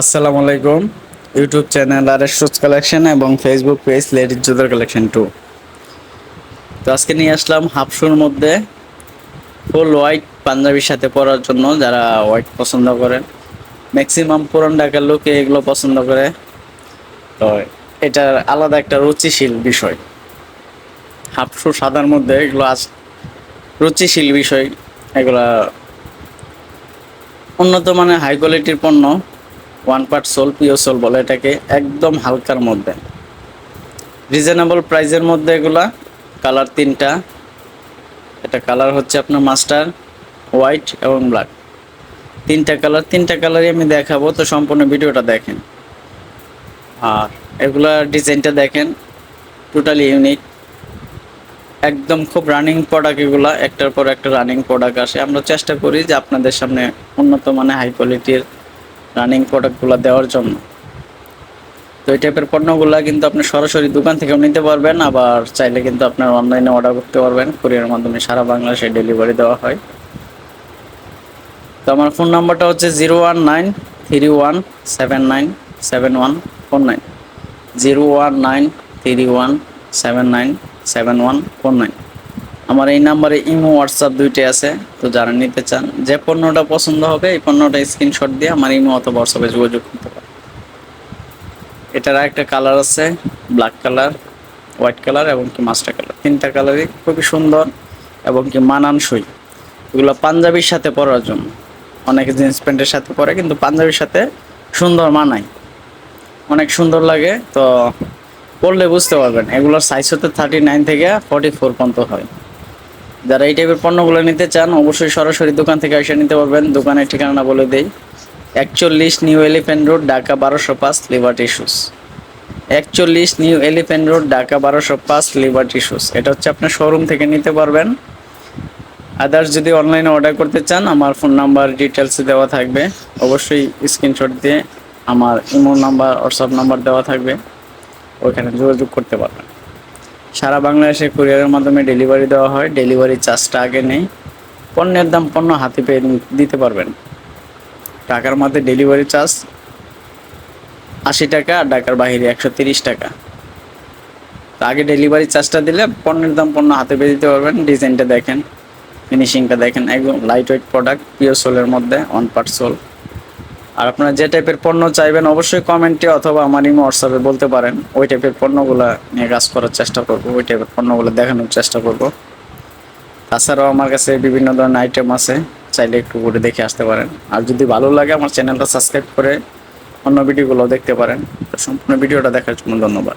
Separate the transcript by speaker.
Speaker 1: আসসালামু আলাইকুম। YouTube channel R S collection এবং ফেসবুক পেজ লেডিস জুতার কালেকশন টু তো আজকে নিয়ে আসলাম হাফশুর মধ্যে ফুল হোয়াইট পাঞ্জাবির সাথে পরার জন্য যারা হোয়াইট পছন্দ করেন। ম্যাক্সিমাম পুরান ঢাকার লোকে এগুলো পছন্দ করে। তো এটার আলাদা একটা রুচিশীল বিষয়। হাফশু সাদার মধ্যে এগুলো আজ রুচিশীল বিষয়। এগুলা উন্নত মানের হাই কোয়ালিটির পণ্য। ওয়ান পার্ট সোল পিও সোল বলে এটাকে, একদম হালকার মধ্যে। রিজনেবল প্রাইজের মধ্যে এগুলা, কালার তিনটা। এটা কালার হচ্ছে আপনার মাস্টার, হোয়াইট এবং ব্ল্যাক। তিনটা কালার, তিনটা কালারই আমি দেখাবো, তো সম্পূর্ণ ভিডিওটা দেখেন। আর এগুলার ডিজাইনটা দেখেন টোটালি ইউনিক একদম খুব রানিং প্রোডাক্ট এগুলা, একটার পর একটা রানিং প্রোডাক্ট আসে। আমরা চেষ্টা করি যে আপনাদের সামনে উন্নত মানের হাই কোয়ালিটির রানিং প্রোডাক্টগুলো দেওয়ার জন্য। তো এই টাইপের পণ্যগুলো কিন্তু আপনি সরাসরি দোকান থেকেও নিতে পারবেন, আবার চাইলে কিন্তু আপনার অনলাইনে অর্ডার করতে পারবেন। কুরিয়ার মাধ্যমে সারা বাংলাদেশে ডেলিভারি দেওয়া হয়। তো আমার ফোন নাম্বারটা হচ্ছে zero one nine three one seven nine seven one four nine zero one nine three one seven nine seven one four nine আমার এই নাম্বারে ইমো, হোয়াটসঅ্যাপ দুইটাই আছে, তো যারা নিতে চান, যে পণ্যটা পছন্দ হবে, এই পণ্যটা স্ক্রিনশট দিয়ে আমার ইমো অথবা হোয়াটসঅ্যাপে যোগাযোগ করতে পারে এটার একটা কালার আছে ব্ল্যাক কালার হোয়াইট কালার এবং কি মাস্টার কালার তিনটা কালারই খুবই সুন্দর এবং কি মানানসই। এগুলো পাঞ্জাবির সাথে পরার জন্য। অনেকে জিন্স প্যান্টের সাথে পরে, কিন্তু পাঞ্জাবির সাথে সুন্দর মানায়। অনেক সুন্দর লাগে, তো পড়লে বুঝতে পারবেন। এগুলোর সাইজ হতে থার্টি নাইন থেকে ফর্টি ফোর পর্যন্ত হয়। যারা এই টাইপের পণ্যগুলো নিতে চান, অবশ্যই সরাসরি দোকান থেকে এসে নিতে পারবেন। দোকানের ঠিকানা বলে দেই। একচল্লিশ নিউ এলিফ্যান্ট রোড, ঢাকা বারোশো পাঁচ, লিবার্টি শুস। একচল্লিশ নিউ এলিফ্যান্ট রোড, ঢাকা বারোশো পাঁচ, লিবার্টি শুস। এটা হচ্ছে আপনার শোরুম থেকে নিতে পারবেন। আদার্স যদি অনলাইনে অর্ডার করতে চান, আমার ফোন নাম্বার ডিটেলস দেওয়া থাকবে। অবশ্যই স্ক্রিনশট দিয়ে আমার ইমো নাম্বার হোয়াটসঅ্যাপ নাম্বার দেওয়া থাকবে। ওইখানে যোগাযোগ করতে পারবেন। সারা বাংলাদেশে কুরিয়ারের মাধ্যমে ডেলিভারি দেওয়া হয়। ডেলিভারি চার্জটা আগে নেই। পণ্যের দাম পণ্য হাতে পেয়ে দিতে পারবেন। টাকার মধ্যে ডেলিভারি চার্জ আশি টাকা আর ঢাকার বাহিরে একশো তিরিশ টাকা। তো আগে ডেলিভারি চার্জটা দিলে পণ্যের দাম পণ্য হাতে পেয়ে দিতে পারবেন। ডিজাইনটা দেখেন, ফিনিশিংটা দেখেন, একদম লাইট ওয়েট প্রোডাক্ট পিওর সোলের মধ্যে ওয়ান পার্ট সোল আর আপনারা যে টাইপের পণ্য চাইবেন অবশ্যই কমেন্টে অথবা আমার ইমো হোয়াটসঅ্যাপে বলতে পারেন। ওই টাইপের পণ্যগুলো নিয়ে কাজ করার চেষ্টা করব, ওই টাইপের পণ্যগুলো দেখানোর চেষ্টা করব। তাছাড়াও আমার কাছে বিভিন্ন ধরনের আইটেম আছে, চাইলে একটু ঘুরে দেখে আসতে পারেন। আর যদি ভালো লাগে আমার চ্যানেলটা সাবস্ক্রাইব করে অন্য ভিডিওগুলো দেখতে পারেন। তো সম্পূর্ণ ভিডিওটা দেখার জন্য ধন্যবাদ।